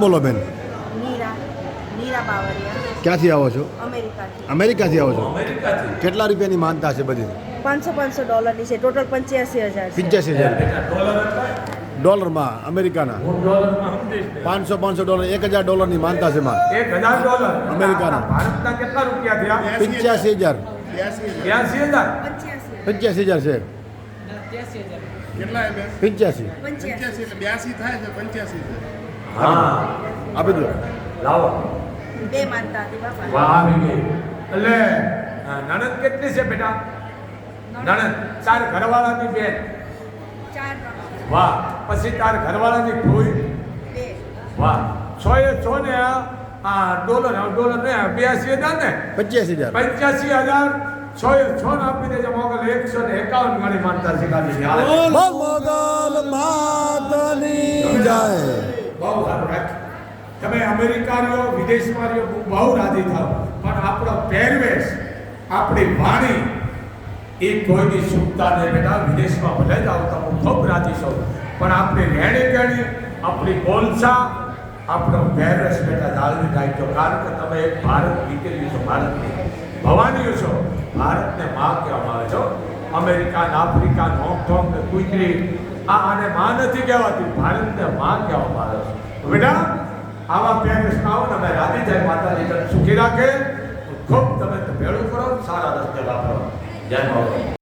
બોલો બેન. ક્યાંથી આવો છો? અમેરિકાથી. આવો છો? કેટલા રૂપિયાની માનતા છે બધી? પાંચસો પાંચસો ડોલરની છે. ટોટલ પંચ્યાસી હજાર પંચ્યાસી હજાર. ડોલરમાં અમેરિકાના. પાંચસો પાંચસો ડોલર એક હજાર ડોલરની માનતા છે માં એક હજાર ડોલર? અમેરિકાના. ભારતના કેટલા રૂપિયા થયા? પંચ્યાસી હજાર. બ્યાસી હજાર? પંચ્યાસી હજાર. છે. પંચ્યાસી. પંચ્યાસી. પંચ્યાસી બ્યાસી થાય છે પંચ્યાસી હા. આપી દો. લાવો. બે માનતા હતી બાપા. વાહ આવી એટલે નણંદ કેટલી છે બેટા? નણંદ. ચાર ઘરવાળાની બેન. ચાર વાહ પછી તાર ઘરવાળાની બે. વાહ છો એ છ ને આ આ ડોલર ડોલર ને બ્યાસી હજાર ને? પંચ્યાસી હજાર. પંચ્યાસી હજાર. છો એ છો ને આપી દેજો મોગલ એકસો ને એકાવન ગણી માનતા મોગલ માતની જય. બહુ સારું રાખ. તમે અમેરિકાનીઓ વિદેશમાં રહ્યો હું બહુ રાજી થાવ. પણ આપણો પહેરવેશ, આપણી વાણી, એ કોઈની શુભતા નહીં બેટા. વિદેશમાં ભલે જ આવતા હું ખૂબ રાજી છું. પણ આપણી રહેણી કહેણી, આપણી બોલસા આપણો પહેરવેશ બેટા જાળવી રાખજો કારણ કે તમે એક ભારત દીકરી છો, ભારતની ભવાનીઓ છો, ભારતને માં કહેવામાં આવે છો. અમેરિકા આફ્રિકા હોંગકોંગ કુતરી આ આને માં નથી કહેવાતી, ભારતને માં કહેવામાં આવે છે. બેટા, આવા આવો ને અમે રાજી જાય માતાજી તને સુખી રાખે ખૂબ તમે ભેળું કરો સારા રસ્તે વાપરો જય માતા